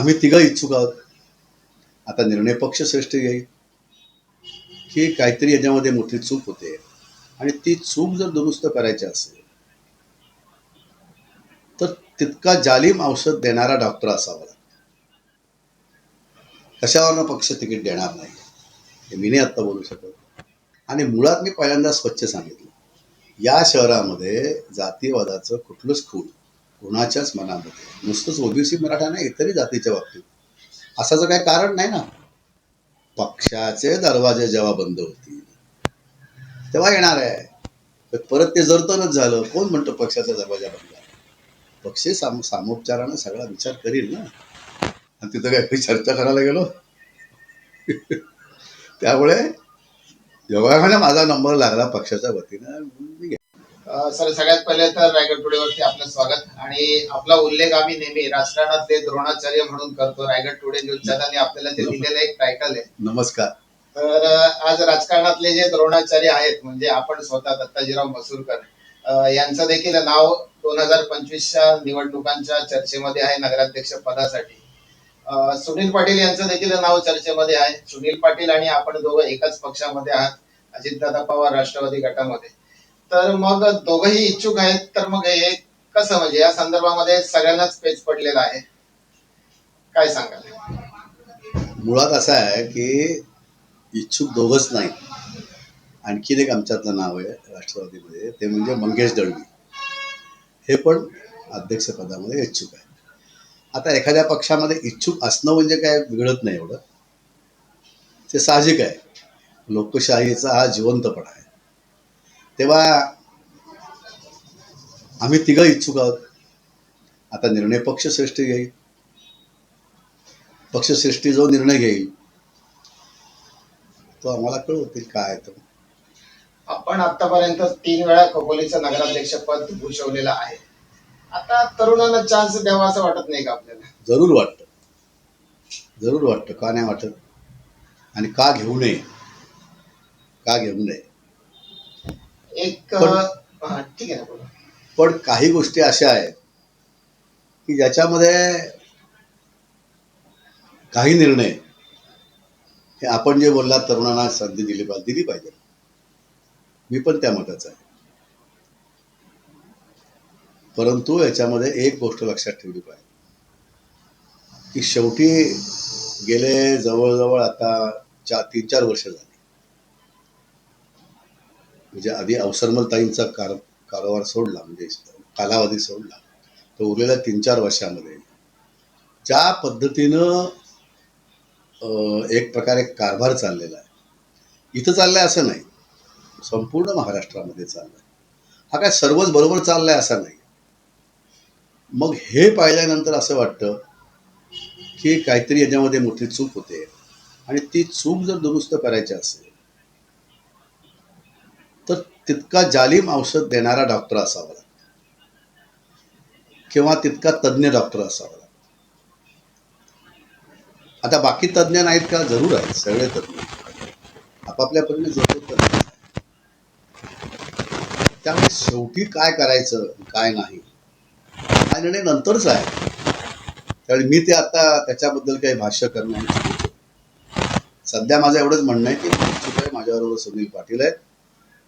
आम्ही तिघं इच्छुक आहोत. आता निर्णय पक्ष श्रेष्ठ येईल. की काहीतरी याच्यामध्ये मोठी चूक होते. आणि ती चूक जर दुरुस्त करायची असेल तर तितका जालीम औषध देणारा डॉक्टर असावा लागतो. कशावरनं पक्ष तिकीट देणार नाही हे मी नाही आत्ता बोलू शकत. आणि मुळात मी पहिल्यांदा स्वच्छ सांगितलं. या शहरामध्ये जातीवादाचं कुठलंच खूण कुणाच्याच मनामध्ये. नुसतंच ओबीसी मराठा नाही इतरही जातीच्या बाबतीत. असाचं काही कारण नाही ना. पक्षाचे दरवाजे जेव्हा बंद होतील तेव्हा येणार आहे. तर परत ते जरतनच झालं. कोण म्हणतो पक्षाचा दरवाजा बंद? आहे? पक्ष साम सामोपचारानं सगळा विचार करील ना. आणि तिथं काय काही चर्चा करायला गेलो? त्यामुळे जेव्हा माझा नंबर लागला पक्षाच्या वतीनं मी सर सगळ्यात पहिले तर रायगड टुडेवरती आपलं स्वागत. आणि आपला उल्लेख आम्ही नेहमी राजकारणातले द्रोणाचार्य म्हणून करतो. रायगड टुडे न्यूज चॅनलने आपल्याला ते दिलेलं एक टायटल आहे. नमस्कार. तर आज राजकारणातले जे द्रोणाचार्य आहेत म्हणजे आपण स्वतः दत्ताजीराव मसूरकर यांचं देखील नाव दोन हजार पंचवीसच्या निवडणुकांच्या चर्चेमध्ये आहे नगराध्यक्ष पदासाठी. सुनील पाटील यांचं देखील नाव चर्चेमध्ये आहे. सुनील पाटील आणि आपण दोघं एकाच पक्षामध्ये आहात. अजितदादा पवार राष्ट्रवादी गटामध्ये. तर मग दोघही इच्छुक आहेत तर मग हे कसं म्हणजे या संदर्भामध्ये सगळ्यांनाच पेच पडलेला आहे? काय सांगाल? मुळात असं आहे की इच्छुक दोघच नाही आणखीन एक आमच्यातलं नाव आहे राष्ट्रवादीमध्ये ते म्हणजे मंगेश दळवी. हे पण अध्यक्षपदामध्ये इच्छुक आहे आता एखाद्या पक्षामध्ये इच्छुक असणं म्हणजे काय बिघडत नाही एवढं. ते साहजिक आहे. लोकशाहीचा हा जिवंतपणा आहे. तेव्हा आम्ही तिघं इच्छुक आहोत. आता निर्णय पक्ष श्रेष्ठ घेईल. पक्षश्रेष्ठी जो निर्णय घेईल तो आम्हाला कळवतील काय तो. आपण आतापर्यंत तीन वेळा खोपोलीचं नगराध्यक्ष पद भूषवलेलं आहे. आता तरुणांना चान्स द्यावा असं वाटत नाही का आपल्याला? जरूर वाटतं. जरूर वाटतं. का नाही वाटत? आणि का घेऊ नये? का घेऊ नये? एक पण- हा, ठीक आहे ना बोला. पण काही गोष्टी अशा आहेत की ज्याच्यामध्ये काही निर्णय हे आपण जे बोललात तरुणांना संधी दिली पाहिजे दिली पाहिजे. मी पण त्या मताचा आहे. परंतु याच्यामध्ये एक गोष्ट लक्षात ठेवली पाहिजे. की शेवटी गेले जवळजवळ आता चार तीन चार वर्ष झाली. म्हणजे आधी अवसरमलताईंचा कार कारभार सोडला म्हणजे कालावधी सोडला. तर उरलेल्या तीन चार वर्षामध्ये. ज्या पद्धतीनं अं, एक प्रकारे कारभार चाललेला आहे. इथं चाललाय असं नाही. संपूर्ण महाराष्ट्रामध्ये चाललाय. हा काय सर्वच बरोबर चाललाय असा नाही. मग हे पाहिल्यानंतर असं वाटतं की काहीतरी याच्यामध्ये मोठी चूक होते. आणि ती चूक जर दुरुस्त करायची असेल तर तितका जालीम औषध देणारा डॉक्टर असावा लागतो. किंवा तितका तज्ज्ञ डॉक्टर असावा लागतो. आता बाकी तज्ज्ञ नाहीत का? जरूर आहेत. सगळे तज्ज्ञ आपापल्या परीने जरूर तज्ज्ञ त्यामुळे शेवटी काय करायचं? काय नाही. हा निर्णय नंतरच आहे. त्यामुळे मी ते आता त्याच्याबद्दल काही भाष्य करणं सध्या माझं एवढंच म्हणणं आहे की माझ्याबरोबर सुनील पाटील आहेत.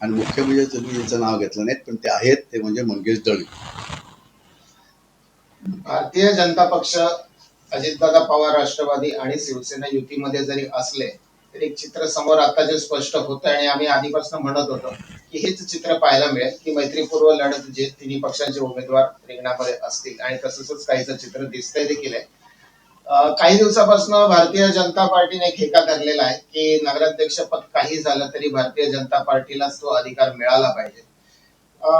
आणि मुख्य म्हणजे तुम्ही ज्यांचं नाव घेतलं नाहीत पण ते आहेत ते म्हणजे मंगेश दळवी. भारतीय जनता पक्ष अजितदादा पवार राष्ट्रवादी आणि शिवसेना युतीमध्ये जरी असले तरी चित्र समोर आता जे स्पष्ट होतं आणि आम्ही आधीपासून म्हणत होतो की हेच चित्र पाहायला मिळेल की मैत्रीपूर्व लढत जे तिन्ही पक्षांचे उमेदवार रिंगणामध्ये असतील. आणि तसंच काहीच चित्र दिसतंय देखील आहे. काही दिवसापासून भारतीय जनता पार्टीने एक ठेका धरलेला आहे की नगराध्यक्ष पद काही झालं तरी भारतीय जनता पार्टीलाच तो अधिकार मिळाला पाहिजे.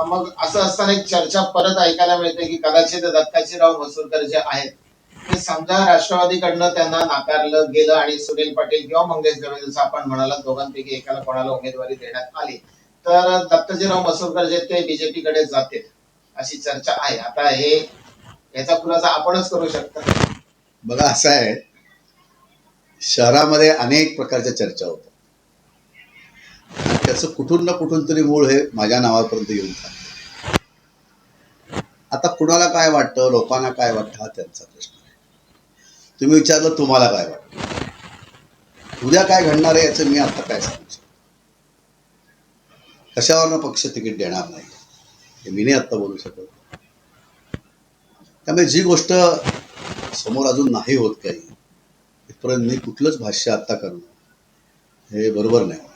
मग असं असताना एक चर्चा परत ऐकायला मिळते की कदाचित दत्ताजीराव मसूरकर जे आहेत ते समजा राष्ट्रवादीकडनं त्यांना नाकारलं गेलं आणि सुनील पाटील किंवा मंगेश दळवे जसं आपण म्हणाला दोघांपैकी एकाला कोणाला उमेदवारी देण्यात आली तर दत्ताजीराव मसूरकर जे ते बीजेपी कडे जातील अशी चर्चा आहे. आता हे याचा खुलासा आपणच करू शकता. बघा असं आहे. शहरामध्ये अनेक प्रकारच्या चर्चा होतात. त्याचं कुठून ना कुठून तरी मूळ हे माझ्या नावापर्यंत येऊन थांबतं आता कुणाला काय वाटतं? लोकांना काय वाटतं? हा त्यांचा प्रश्न आहे. तुम्ही विचारलं तुम्हाला काय वाटतं? उद्या काय घडणार आहे याचं मी आता काय सांगू शकतो कशावरनं पक्ष तिकीट देणार नाही? हे मी नाही आत्ता बोलू शकत. त्यामुळे जी गोष्ट समोर अजून नाही होत काही इथपर्यंत मी कुठलंच भाष्य आत्ता करणं हे बरोबर नाही होणार.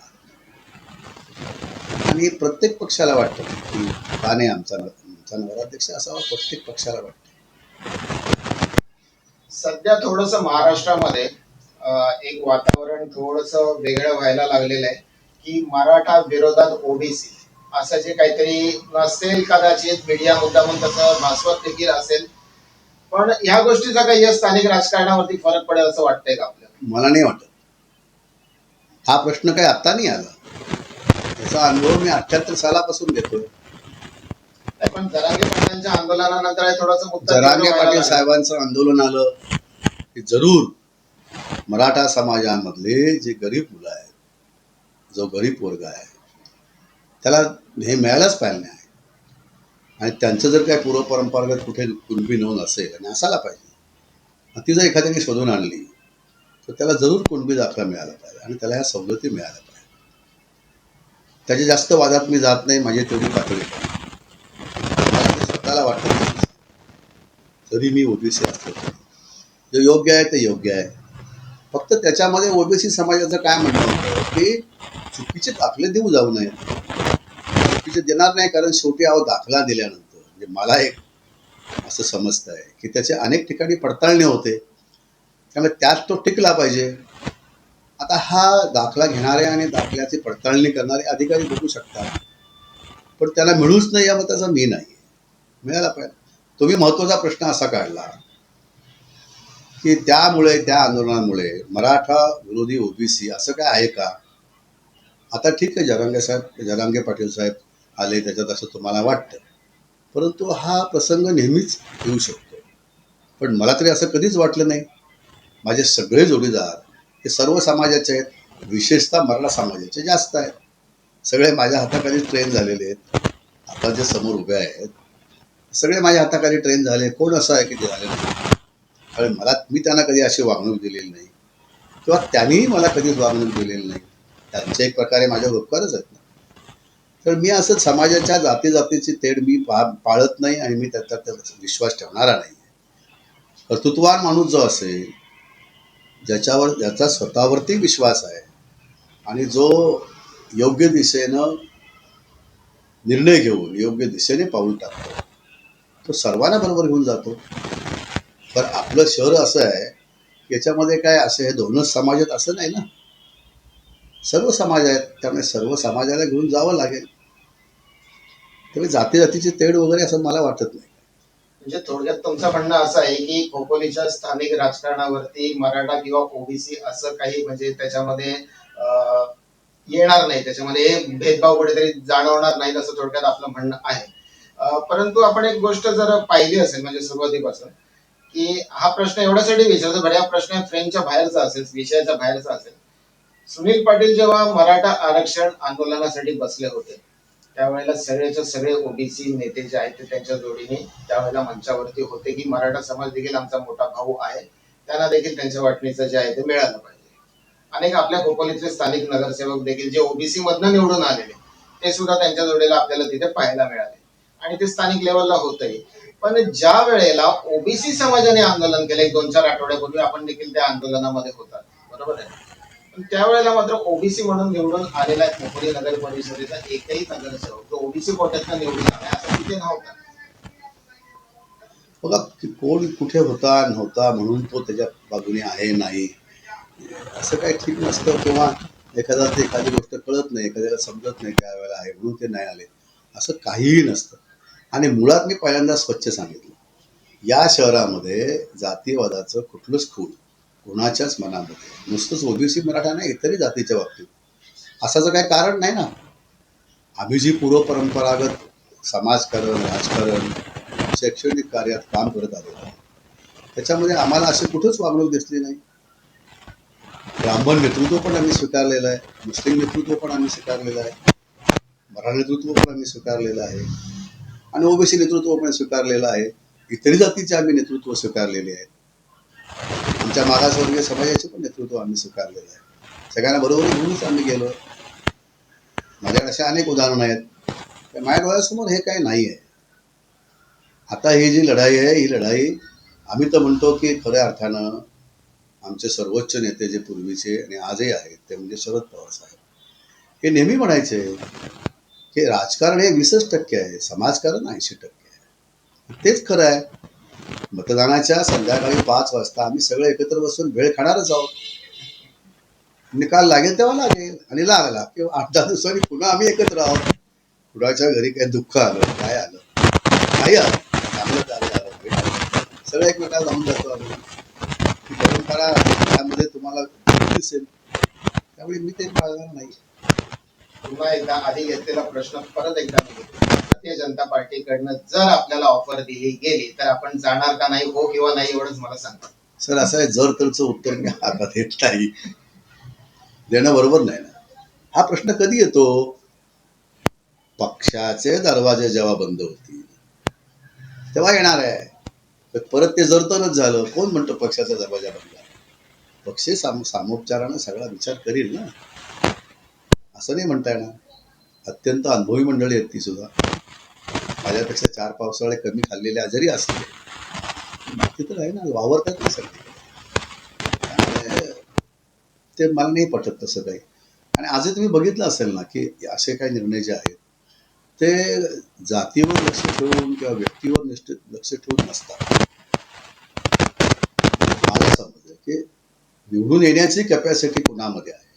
आणि प्रत्येक पक्षाला वाटतं की का नाही आमचा आमचा नगराध्यक्ष असावा प्रत्येक पक्षाला वाटतं. सध्या थोडस महाराष्ट्रामध्ये एक वातावरण थोडस वेगळं व्हायला लागलेलं आहे की मराठा विरोधात ओबीसी असं जे काहीतरी नसेल कदाचित मीडिया मुद्दा म्हणून तसं भासवत देखील असेल पण ह्या गोष्टीचा काही या स्थानिक राजकारणावरती फरक पडेल असं वाटतंय का आपल्याला? मला नाही वाटत. हा प्रश्न काही आत्ता नाही आला. त्याचा अनुभव मी अठ्याहत्तर सालापासून घेतोय. नाही, पण जरांगे पाटलांच्या आंदोलनानंतर थोडासा मुद्दा जरांगे पाटील. साहेबांचं आंदोलन आलं की जरूर मराठा समाजामधले जे गरीब मुलं आहेत जो गरीब वर्ग आहे त्याला हे मिळायलाच पाहिजे नाही. आणि त्यांचं जर काय पूर्वपरंपरागत कुठे कुणबी नोंद असेल आणि असायला पाहिजे ती जर एखाद्याने शोधून आणली तर त्याला जरूर कुणबी दाखला मिळाला पाहिजे आणि त्याला ह्या सवलती मिळाल्या पाहिजे. त्याच्या जास्त वादात मी जात नाही माझी तेवढी पातळी मला स्वतःला वाटत तरी मी ओबीसी असतो. जे योग्य आहे ते योग्य आहे. फक्त त्याच्यामध्ये ओबीसी समाजाचं काय म्हणणं होतं की चुकीचे दाखले देऊ जाऊ नये. तिथे देणार नाही कारण शेवटी अहो दाखला दिल्यानंतर म्हणजे मला एक असं समजतं आहे की त्याचे अनेक ठिकाणी पडताळणी होते. त्यामुळे त्यात तो टिकला पाहिजे. आता हा दाखला घेणारे आणि दाखल्याची पडताळणी करणारे अधिकारी बघू शकतात. पण त्याला मिळूच नाही या मताचा मी नाही. मिळाला पाहिजे. तुम्ही महत्त्वाचा प्रश्न असा काढला की त्यामुळे त्या आंदोलनामुळे मराठा विरोधी ओबीसी असं काय आहे का? आता ठीक आहे जरांगे साहेब जरांगे पाटील साहेब आले त्याच्यात असं तुम्हाला वाटतं. परंतु हा प्रसंग नेहमीच येऊ शकतो. पण मला तरी असं कधीच वाटलं नाही. माझे सगळे जोडीदार हे सर्व समाजाचे आहेत. विशेषतः मराठा समाजाचे जास्त आहेत. सगळे माझ्या हाताखाली ट्रेन झालेले आहेत. आता जे समोर उभे आहेत सगळे माझ्या हाताखाली ट्रेन झाले. कोण असं आहे की ते झाले नाही? कारण मला मी त्यांना कधी अशी वागणूक दिलेली नाही. किंवा त्यांनीही मला कधीच वागणूक दिलेली नाही. त्यांचे एक प्रकारे माझ्यावर उपकारच आहेत ना. तर मी असं समाजाच्या जाती जातीची तेढ मी पा पाळत नाही आणि मी त्याच्यात त्याचा विश्वास ठेवणारा नाही. कर्तृत्वान माणूस जो असेल ज्याच्यावर ज्याचा स्वतःवरती विश्वास आहे आणि जो योग्य दिशेनं निर्णय घेऊन योग्य दिशेने पाऊल टाकतो तो सर्वांना बरोबर घेऊन जातो. पण आपलं शहर असं आहे याच्यामध्ये काय असे हे दोनच समाजात असं नाही ना? सर्व समाज आहेत त्यामुळे सर्व समाजाला घेऊन जावं लागेल. त्यामुळे जाती जातीची तेढ वगैरे असं मला वाटत नाही. म्हणजे थोडक्यात तुमचं म्हणणं असं आहे की खोपोलीच्या स्थानिक राजकारणावरती मराठा किंवा ओबीसी असं काही म्हणजे त्याच्यामध्ये येणार नाही. त्याच्यामध्ये भेदभाव कुठेतरी जाणवणार नाही असं थोडक्यात आपलं म्हणणं आहे. परंतु आपण एक गोष्ट जर पाहिली असेल म्हणजे सुरुवातीपासून की हा प्रश्न एवढ्यासाठी विचारतो बरं हा प्रश्न फ्रेमच्या बाहेरचा असेल विषयाच्या बाहेरचा असेल सुनील पाटील जेव्हा मराठा आरक्षण आंदोलनासाठी बसले होते त्यावेळेला सगळेच्या सगळे ओबीसी नेते जे आहेत ते त्यांच्या जोडीने त्यावेळेला मंचावरती होते की मराठा समाज देखील आमचा मोठा भाऊ आहे. त्यांना देखील त्यांच्या वाटणीचं जे आहे ते मिळालं पाहिजे. अनेक आपल्या खोपोलीतले स्थानिक नगरसेवक देखील जे ओबीसी मधनं निवडून आलेले ते सुद्धा त्यांच्या जोडीला आपल्याला तिथे पाहायला मिळाले. आणि ते स्थानिक लेवलला होतही पण ज्या वेळेला ओबीसी समाजाने आंदोलन केलं एक दोन चार आठवड्यापूर्वी आपण देखील त्या आंदोलनामध्ये होतात बरोबर आहे? त्यावेळेला मात्र ओबीसी म्हणून निवडून आलेला आहे खोपोली नगर परिषदेचा एकही नगरसेवक. जो ओबीसी कोट्यातनं निवडून आला असं तिथे नव्हता बघा कोण कुठे होता नव्हता म्हणून तो त्याच्या बाजूने आहे नाही असं काही ठीक नसतं किंवा एखादा ते एखादी गोष्ट कळत नाही एखाद्याला समजत नाही त्या वेळेला आहे म्हणून ते नाही आले असं काहीही नसतं. आणि मुळात मी पहिल्यांदा स्वच्छ सांगितलं. या शहरामध्ये जातीवादाचं कुठलंच खूण कोणाच्याच मनामध्ये. नुसतंच ओबीसी मराठा नाही इतरही जातीच्या बाबतीत. असाचं काही कारण नाही ना. आम्ही जी पूर्वपरंपरागत समाजकारण राजकारण शैक्षणिक कार्यात काम करत आलेलो आहे त्याच्यामध्ये आम्हाला असे कुठंच वागणूक दिसली नाही. ब्राह्मण नेतृत्व पण आम्ही स्वीकारलेलं आहे मुस्लिम नेतृत्व पण आम्ही स्वीकारलेलं आहे मराठा नेतृत्व पण आम्ही स्वीकारलेलं आहे आणि ओबीसी नेतृत्व पण स्वीकारलेलं आहे इतर जातीचे आम्ही नेतृत्व स्वीकारलेले आहेत. आमच्या मागासवर्गीय समाजाचे पण नेतृत्व आम्ही स्वीकारलेलं आहे. सगळ्यांना बरोबर घेऊनच आम्ही गेलो. माझ्याकडे अशा अनेक उदाहरणं आहेत. माझ्या डोळ्यासमोर हे काही नाही आहे. आता ही जी लढाई आहे ही लढाई आम्ही तर म्हणतो की खऱ्या अर्थानं आमचे सर्वोच्च नेते जे पूर्वीचे आणि आजही आहेत ते म्हणजे शरद पवार साहेब. हे नेहमी म्हणायचे की राजकारण हे वीसच टक्के आहे समाजकारण ऐंशी टक्के आहे. तेच खरं आहे. मतदानाच्या संध्याकाळी पाच वाजता आम्ही सगळे एकत्र बसून वेळ खाणारच आहोत. निकाल लागेल तेव्हा लागेल आणि लागला. किंवा आठ दहा दिवसांनी पुन्हा आम्ही एकत्र आहोत. कुणाच्या घरी काय दुःख आलं काय आलं काही आलं चांगलं आलं सगळं एकमेकाला जाऊन जातो आम्ही. परंपरा त्यामध्ये तुम्हाला दिसेल. त्यामुळे मी ते पाळणार नाही. पुन्हा एकदा आधी घेतलेला प्रश्न परत एकदा भारतीय जनता पार्टीकडनं जर आपल्याला ऑफर दिली गेली तर आपण जाणार का नाही हो किंवा नाही एवढंच मला सांगा सर असं आहे जर तरचं उत्तर मी हातात येत नाही देणं बरोबर नाही ना. हा प्रश्न कधी येतो? पक्षाचे दरवाजे जेव्हा बंद होतील तेव्हा येणार आहे. तर परत ते जरतनच झालं. कोण म्हणतो पक्षाचा दरवाजा बंद पक्ष साम सामोपचारानं सगळा विचार करील ना. असं नाही म्हणता येणार. अत्यंत अनुभवी मंडळी आहेत ती सुद्धा. माझ्यापेक्षा चार पावसाळे कमी खाल्लेले आजारी असले बाकी तर आहे ना वावरतात ते सगळे. ते मला नाही पटत तसं काही. आणि आजही तुम्ही बघितलं असेल ना की असे काही निर्णय जे आहेत ते जातीवर लक्ष ठेवून किंवा व्यक्तीवर निश्चित लक्ष ठेवून नसतात. मला समजलं की निवडून येण्याची कॅपॅसिटी कुणामध्ये आहे?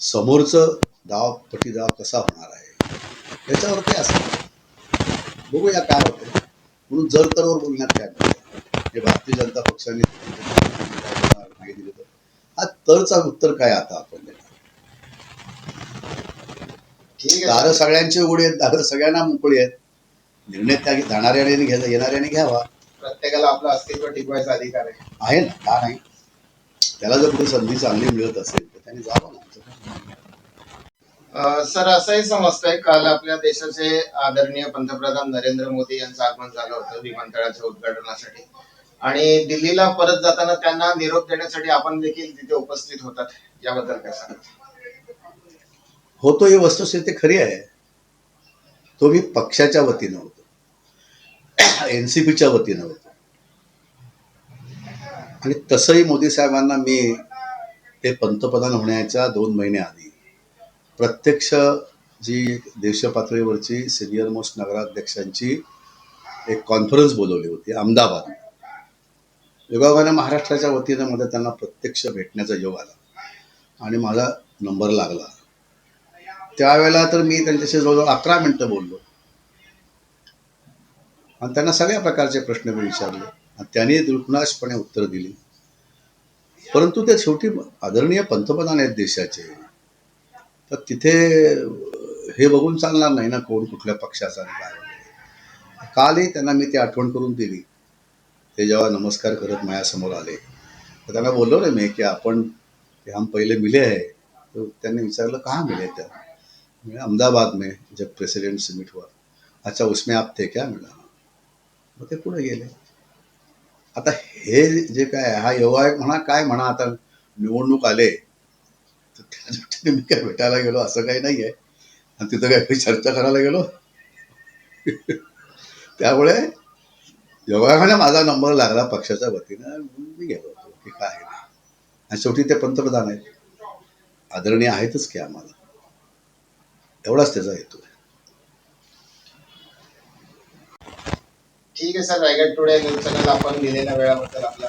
समोरचं डाव पटीदाव कसा होणार आहे? याच्यावर असं असतं बघूया काय होतं म्हणून जर तरवर बोलण्यात काय हे भारतीय जनता पक्षाने दिलं तर हा तरचा उत्तर काय आता आपण दारं सगळ्यांची उघडी आहेत दारं सगळ्यांना मोकळी आहेत. निर्णय त्या जाणाऱ्याने घ्या येणाऱ्याने घ्यावा. प्रत्येकाला आपलं अस्तित्व टिकवायचा अधिकार आहे. आहे ना का नाही? त्याला जर कुठे संधी चांगली मिळत असेल तर त्याने जावं ना. सर असंही समजतंय काल आपल्या देशाचे आदरणीय पंतप्रधान नरेंद्र मोदी यांचं आगमन झालं होतं विमानतळाच्या उद्घाटनासाठी. आणि दिल्लीला परत जाताना त्यांना निरोप देण्यासाठी आपण देखील तिथे उपस्थित होतात. याबद्दल काय सांगा होतो ही वस्तुस्थिती खरी आहे. तो मी पक्षाच्या वतीनं होतो. एनसीपीच्या वतीनं होतो. आणि तसंही मोदी साहेबांना मी ते पंतप्रधान होण्याच्या दोन महिने आधी प्रत्यक्ष जी देशपातळीवरची सिनियर मोस्ट नगराध्यक्षांची एक कॉन्फरन्स बोलवली होती अहमदाबाद. योगायोगाने महाराष्ट्राच्या वतीनं मला त्यांना प्रत्यक्ष भेटण्याचा योग आला आणि माझा नंबर लागला. त्यावेळेला तर मी त्यांच्याशी जवळजवळ अकरा मिनटं बोललो. आणि त्यांना सगळ्या प्रकारचे प्रश्न मी विचारले आणि त्यांनी दुर्गुणाशपणे उत्तर दिली. परंतु ते शेवटी आदरणीय पंतप्रधान आहेत देशाचे. तर तिथे हे बघून चालणार नाही ना कोण कुठल्या पक्षाचा आणि काय कालही त्यांना मी ती आठवण करून दिली. ते जेव्हा नमस्कार करत माझ्यासमोर आले तर त्यांना बोललो मी की आपण ते हम पहिले मिले आहे तर त्यांनी विचारलं का मिले त्या मैं अहमदाबाद में जब प्रेसिडेंट समिट हुआ अच्छा उसमें आप थे क्या? मिळा मग ते पुढे गेले. आता हे जे काय आहे, हा योगायोग म्हणा काय म्हणा आता निवडणूक आले तर मी काय भेटायला गेलो? असं काही नाही आहे आणि तिथं काय काही चर्चा करायला गेलो? त्यामुळे योगायोगाने माझा नंबर लागला पक्षाच्या वतीनं. मी गेलो होतो. की काय आहे आणि शेवटी ते पंतप्रधान आहेत. आदरणीय आहेतच की आम्हाला. एवढाच त्याचा हेतू आहे. ठीक आहे sir. Raigad today news channel आपण दिलेल्या वेळाबद्दल आपला